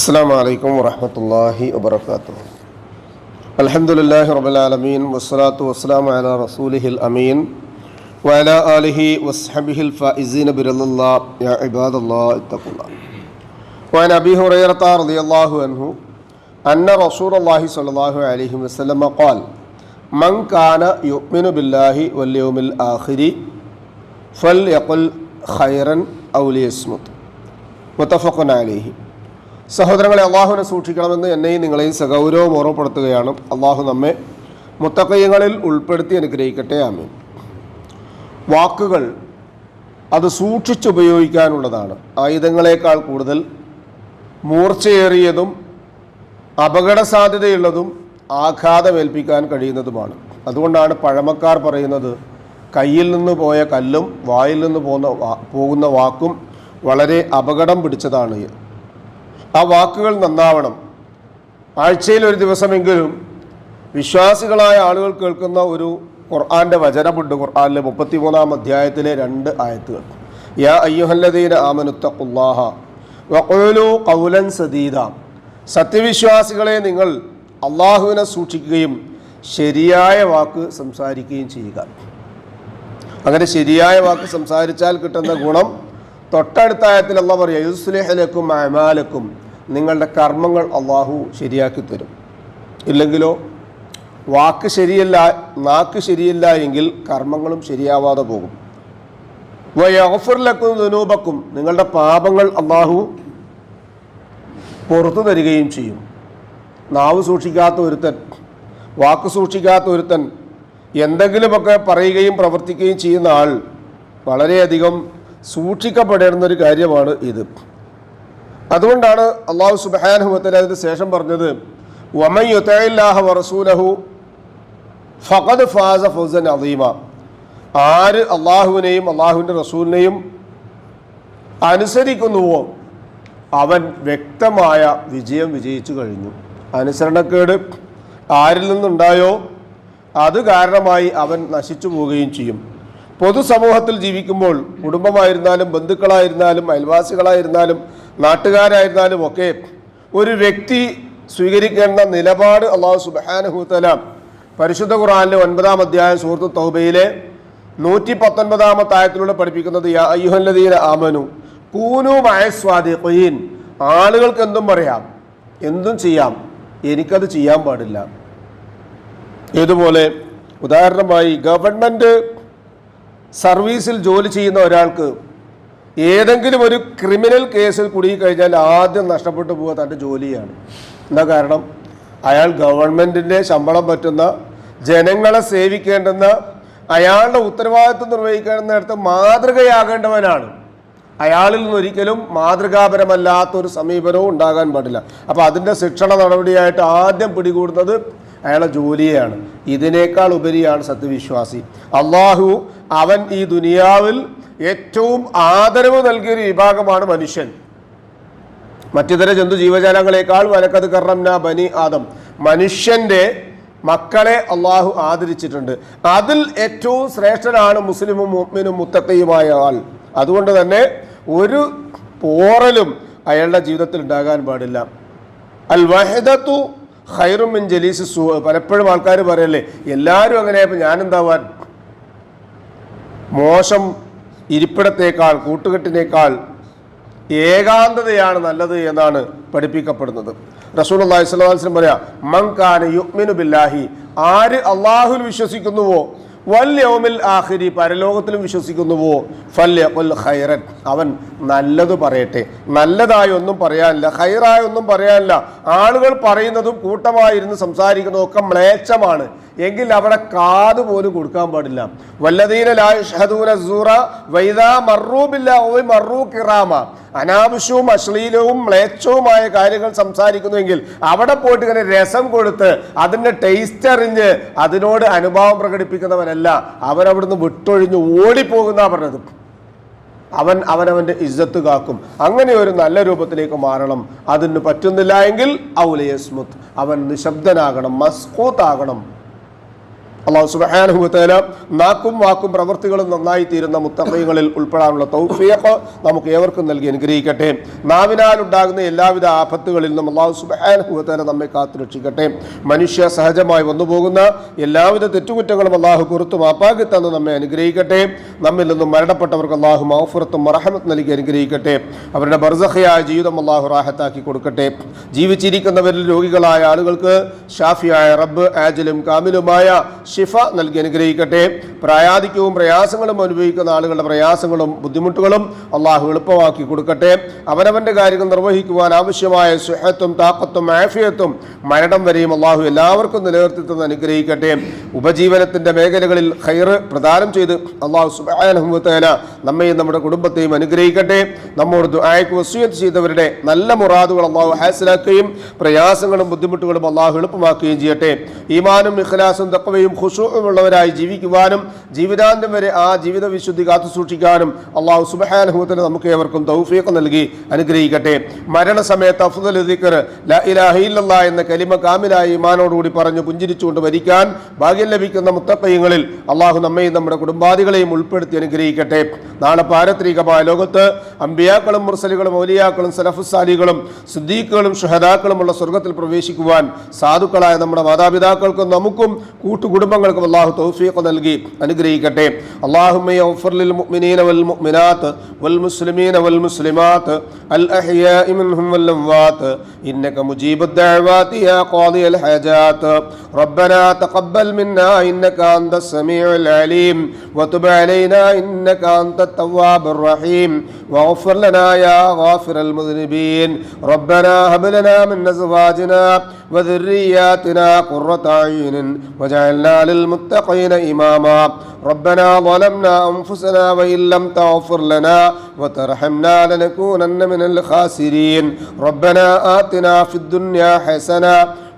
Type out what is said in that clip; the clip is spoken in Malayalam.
السلام عليكم ورحمة الله وبركاته. الحمد لله رب العالمين والصلاة والسلام على رسوله الأمين وعلى آله وصحبه الفائزين برضا الله. يا عباد الله اتقوا الله. وعن أبي هريرة رضي الله عنه أن رسول الله صلى الله عليه وسلم قال من كان يؤمن بالله واليوم الآخر فليقل خيرا أو ليصمت. متفق عليه. സഹോദരങ്ങളെ അള്ളാഹുവിനെ സൂക്ഷിക്കണമെന്ന് എന്നെയും നിങ്ങളെയും സഗൗരവം ഓർമ്മപ്പെടുത്തുകയാണ്. അള്ളാഹു നമ്മെ മുത്തക്കയ്യങ്ങളിൽ ഉൾപ്പെടുത്തി അനുഗ്രഹിക്കട്ടെ. ആമീൻ. വാക്കുകൾ അത് സൂക്ഷിച്ചുപയോഗിക്കാനുള്ളതാണ് ആയുധങ്ങളെക്കാൾ കൂടുതൽ മൂർച്ചയേറിയതും അപകട സാധ്യതയുള്ളതും ആഘാതമേൽപ്പിക്കാൻ കഴിയുന്നതുമാണ്. അതുകൊണ്ടാണ് പഴമക്കാർ പറയുന്നത് കയ്യിൽ നിന്ന് പോയ കല്ലും വായിൽ നിന്ന് പോകുന്ന പോകുന്ന വാക്കും വളരെ അപകടം പിടിച്ചതാണ് ആ വാക്കുകൾ നന്നാവണം. ആഴ്ചയിൽ ഒരു ദിവസമെങ്കിലും വിശ്വാസികളായ ആളുകൾ കേൾക്കുന്ന ഒരു ഖുർആാന്റെ വചനമുണ്ട്. ഖുർആാനിലെ മുപ്പത്തി മൂന്നാം അധ്യായത്തിലെ രണ്ട് ആയത്തുകൾ. യാ അയ്യുഹല്ലദീന ആമനുത്തഖുല്ലാഹ വഖൂലു ഖൗലൻ സദീദ. സത്യവിശ്വാസികളെ നിങ്ങൾ അള്ളാഹുവിനെ സൂക്ഷിക്കുകയും ശരിയായ വാക്ക് സംസാരിക്കുകയും ചെയ്യുക. അങ്ങനെ ശരിയായ വാക്ക് സംസാരിച്ചാൽ കിട്ടുന്ന ഗുണം തൊട്ടടുത്ത ആയത്തിൽ പറയുക യുസ്ലിഹലക്കും അമാലക്കും നിങ്ങളുടെ കർമ്മങ്ങൾ അള്ളാഹു ശരിയാക്കി തരും. ഇല്ലെങ്കിലോ വാക്ക് ശരിയല്ല നാക്ക് ശരിയല്ല എങ്കിൽ കർമ്മങ്ങളും ശരിയാവാതെ പോകും. വയഫറിലക്കും ദുനൂപക്കും നിങ്ങളുടെ പാപങ്ങൾ അള്ളാഹു പുറത്തു തരികയും ചെയ്യും. നാവ് സൂക്ഷിക്കാത്ത ഒരുത്തൻ വാക്ക് സൂക്ഷിക്കാത്ത ഒരുത്തൻ എന്തെങ്കിലുമൊക്കെ പറയുകയും പ്രവർത്തിക്കുകയും ചെയ്യുന്ന ആൾ വളരെയധികം സൂക്ഷിക്കപ്പെടേണ്ടുന്ന ഒരു കാര്യമാണ് ഇത്. അതുകൊണ്ടാണ് അള്ളാഹു സുബാനുഹത്തിൽ അതിന് ശേഷം പറഞ്ഞത് ഫഖദ് ഫാസ ഫൗസൻ അദീമ. ആര് അള്ളാഹുവിനെയും അള്ളാഹുവിന്റെ റസൂലിനെയും അനുസരിക്കുന്നുവോ അവൻ വ്യക്തമായ വിജയം വിജയിച്ചു കഴിഞ്ഞു. അനുസരണക്കേട് ആരിൽ നിന്നുണ്ടായോ? അത് കാരണമായി അവൻ നശിച്ചു പോവുകയും ചെയ്യും. പൊതുസമൂഹത്തിൽ ജീവിക്കുമ്പോൾ കുടുംബമായിരുന്നാലും ബന്ധുക്കളായിരുന്നാലും അയൽവാസികളായിരുന്നാലും നാട്ടുകാരായിരുന്നാലും ഒക്കെ ഒരു വ്യക്തി സ്വീകരിക്കേണ്ട നിലപാട് അള്ളാഹു സുബാനുഹൂത്തല പരിശുദ്ധ ഖുറാനിലെ ഒൻപതാം അധ്യായം സുഹൃത്തു തൗബയിലെ നൂറ്റി പത്തൊൻപതാമത്തെ ആയത്തിലൂടെ പഠിപ്പിക്കുന്നത് അയ്യുഹല്ലദീന ആമനു കൂനു മയസ്വാദിഖീൻ ആളുകൾക്ക് എന്തും പറയാം എന്തും ചെയ്യാം എനിക്കത് ചെയ്യാൻ പാടില്ല. ഇതുപോലെ ഉദാഹരണമായി ഗവൺമെന്റ് സർവീസിൽ ജോലി ചെയ്യുന്ന ഒരാൾക്ക് ഏതെങ്കിലും ഒരു ക്രിമിനൽ കേസിൽ കുടുങ്ങിക്കഴിഞ്ഞാൽ ആദ്യം നഷ്ടപ്പെട്ടു പോവുക തന്റെ ജോലിയാണ്. എന്താ കാരണം? അയാൾ ഗവൺമെന്റിന്റെ ശമ്പളം പറ്റുന്ന ജനങ്ങളെ സേവിക്കേണ്ടുന്ന അയാളുടെ ഉത്തരവാദിത്വം നിർവഹിക്കേണ്ടുന്നിടത്ത് മാതൃകയാകേണ്ടവനാണ്. അയാളിൽ നിന്നൊരിക്കലും മാതൃകാപരമല്ലാത്ത ഒരു സമീപനവും ഉണ്ടാകാൻ പാടില്ല. അപ്പോൾ അതിന്റെ ശിക്ഷണ നടപടിയായിട്ട് ആദ്യം പിടികൂടുന്നത് അയാളെ ജോലിയാണ് ഇതിനേക്കാൾ ഉപരിയാണ് സത്യവിശ്വാസി. അള്ളാഹു അവൻ ഈ ദുനിയാവിൽ ഏറ്റവും ആദരവ് നൽകിയൊരു വിഭാഗമാണ് മനുഷ്യൻ. മറ്റിതര ജന്തു ജീവജാലങ്ങളെക്കാൾ വലക്കത് കറംന ബനി ആദം. മനുഷ്യന്റെ മക്കളെ അള്ളാഹു ആദരിച്ചിട്ടുണ്ട്. അതിൽ ഏറ്റവും ശ്രേഷ്ഠനാണ് മുസ്ലിമും മുഹ്മിനും മുത്തക്കയുമായ ആൾ. അതുകൊണ്ട് തന്നെ ഒരു പോറലും അയാളുടെ ജീവിതത്തിൽ ഉണ്ടാകാൻ പാടില്ല. അൽ വഹദത്തു ഹൈറും മിൻ ജലീസ് സു പലപ്പോഴും ആൾക്കാർ പറയല്ലേ എല്ലാവരും അങ്ങനെ ഞാൻ ഞാനെന്താവാൻ? മോശം ഇരിപ്പിടത്തേക്കാൾ കൂട്ടുകെട്ടിനേക്കാൾ ഏകാന്തതയാണ് നല്ലത് എന്നാണ് പഠിപ്പിക്കപ്പെടുന്നത്. റസൂൽ അള്ളാഹി സ്വലാസ്ലം പറയാ മങ്കാന യുക്മിനു ബില്ലാഹി ആര് അള്ളാഹുൽ വിശ്വസിക്കുന്നുവോ? വല്യോമിൽ യൗമിൽ ആഖിരി പരലോകത്തിലും വിശ്വസിക്കുന്നുവോ? ഫല്യ ഉൽ ഖൈറൻ അവൻ നല്ലത് പറയട്ടെ. നല്ലതായി ഒന്നും പറയാനില്ല ഖൈറായി ഒന്നും പറയാനില്ല. ആളുകൾ പറയുന്നതും കൂട്ടമായിരുന്ന് സംസാരിക്കുന്നതും ഒക്കെ മ്ലേച്ഛമാണ്. എങ്കിൽ അവിടെ കാത് പോലും കൊടുക്കാൻ പാടില്ല. അനാവശ്യവും അശ്ലീലവും മ്ലേച്ഛവുമായ കാര്യങ്ങൾ സംസാരിക്കുന്നുവെങ്കിൽ അവിടെ പോയിട്ട് ഇങ്ങനെ രസം കൊടുത്ത് അതിന്റെ ടേസ്റ്റ് അറിഞ്ഞ് അതിനോട് അനുഭാവം പ്രകടിപ്പിക്കുന്നവനല്ല. അവരവിടുന്ന് വിട്ടൊഴിഞ്ഞ് ഓടിപ്പോകുന്ന പറഞ്ഞത്. അവൻ അവനവന്റെ ഇജ്ജത്ത് കാക്കും. അങ്ങനെ ഒരു നല്ല രൂപത്തിലേക്ക് മാറണം. അതിന് പറ്റുന്നില്ല എങ്കിൽ ഔലയസ്മുത്ത്. അവൻ നിശബ്ദനാകണം മസ്കൂത്താകണം. അള്ളാഹു സുബഹാനുഭവത്തേല നാക്കും വാക്കും പ്രവൃത്തികളും നന്നായി തീരുന്ന മുത്തങ്ങളിൽ ഉൾപ്പെടാനുള്ള തൗഫിയൊക്കെ നമുക്ക് ഏവർക്കും നൽകി അനുഗ്രഹിക്കട്ടെ. നാവിനാൽ ഉണ്ടാകുന്ന എല്ലാവിധ ആപത്തുകളിൽ നിന്നും അള്ളാഹു സുബഹാനുഭവത്തേല നമ്മെ കാത്തു രക്ഷിക്കട്ടെ. മനുഷ്യ സഹജമായി വന്നുപോകുന്ന എല്ലാവിധ തെറ്റുകുറ്റങ്ങളും അള്ളാഹു പുറത്തു മാപ്പാക്കി തന്ന് നമ്മെ അനുഗ്രഹിക്കട്ടെ. നമ്മിൽ നിന്നും മരണപ്പെട്ടവർക്ക് അള്ളാഹു മൗഫുറത്തും മറഹമത്ത് നൽകി അനുഗ്രഹിക്കട്ടെ. അവരുടെ ബർസഹയായ ജീവിതം അള്ളാഹു റാഹത്താക്കി കൊടുക്കട്ടെ. ജീവിച്ചിരിക്കുന്നവരിൽ രോഗികളായ ആളുകൾക്ക് ഷാഫിയായ റബ്ബ് ആജിലും കാമിലുമായ ഷിഫ നൽകി അനുഗ്രഹിക്കട്ടെ. പ്രായാധിക്യവും പ്രയാസങ്ങളും അനുഭവിക്കുന്ന ആളുകളുടെ പ്രയാസങ്ങളും ബുദ്ധിമുട്ടുകളും അള്ളാഹു എളുപ്പമാക്കി കൊടുക്കട്ടെ. അവനവന്റെ കാര്യങ്ങൾ നിർവഹിക്കുവാൻ ആവശ്യമായ സുഹത്തും താക്കത്തും ആഫിയത്തും മരണം വരെയും അള്ളാഹു എല്ലാവർക്കും നിലനിർത്തി തന്ന് അനുഗ്രഹിക്കട്ടെ. ഉപജീവനത്തിന്റെ മേഖലകളിൽ ഹൈർ പ്രദാനം ചെയ്ത് അള്ളാഹു സുബാനുഭവത്തേല നമ്മയും നമ്മുടെ കുടുംബത്തെയും അനുഗ്രഹിക്കട്ടെ. നമ്മോട് ആയക്ക് വസൂയത്ത് ചെയ്തവരുടെ നല്ല മുറാദുകൾ അള്ളാഹു ഹാസിലാക്കുകയും പ്രയാസങ്ങളും ബുദ്ധിമുട്ടുകളും അള്ളാഹു എളുപ്പമാക്കുകയും ചെയ്യട്ടെ. ഈമാനും ഇഖ്ലാസും തക്കവയും ഖുഷൂമുള്ളവരായി ജീവിക്കുവാനും ജീവിതാന്തം വരെ ആ ജീവിത വിശുദ്ധി കാത്തു സൂക്ഷിക്കാനും അള്ളാഹു സുബഹാനുഭവത്തിന് നമുക്ക് ഏവർക്കും തൗഫീഖ് നൽകി അനുഗ്രഹിക്കട്ടെ. മരണസമയത്ത് അഫ്ദൽ ദിക്ർ ലാ ഇലാഹ ഇല്ലല്ലാഹ് എന്ന കലിമ കാമിലായി ഇമാനോടുകൂടി പറഞ്ഞു പുഞ്ചിരിച്ചുകൊണ്ട് വരിക്കാൻ ഭാഗ്യം ലഭിക്കുന്ന മുത്തപ്പയ്യങ്ങളിൽ അള്ളാഹു നമ്മയും നമ്മുടെ കുടുംബാദികളെയും ഉൾപ്പെടുത്തി അനുഗ്രഹിക്കട്ടെ. നാളെ പാരത്രികമായ ലോകത്ത് അമ്പിയാക്കളും മുർസലികളും ഔലിയാക്കളും സലഫുസാലികളും സിദ്ദീഖുകളും ഷഹദാക്കളുമുള്ള സ്വർഗത്തിൽ പ്രവേശിക്കുവാൻ സാധുക്കളായ നമ്മുടെ മാതാപിതാക്കൾക്കും നമുക്കും കൂട്ടുകുടുംബങ്ങൾക്കും അള്ളാഹു തൗഫീഖ് നൽകി അനുഗ്രഹിക്കട്ടെ അള്ളാഹുമ്മയിൽ മുഅ്മിനീന വൽ മുഅ്മിനാത്ത് വൽ മുസ്ലിമീന വൽ മുസ്ലിമാത്ത് അൽ അഹ്യാഇ മിൻഹും വൽ അംവാത്ത് إنك مجيب الدعوات يا قاضي الحاجات ربنا تقبل منا إنك أنت السميع العليم وتب علينا إنك أنت التواب الرحيم واغفر لنا يا غافر المذنبين ربنا هب لنا من أزواجنا وذرياتنا قرة أعين واجعلنا للمتقين إماما. ربنا ظلمنا أنفسنا وإن لم تغفر لنا وترحمنا لنكونن من الخاسرين. ربنا آتنا في الدنيا حسنة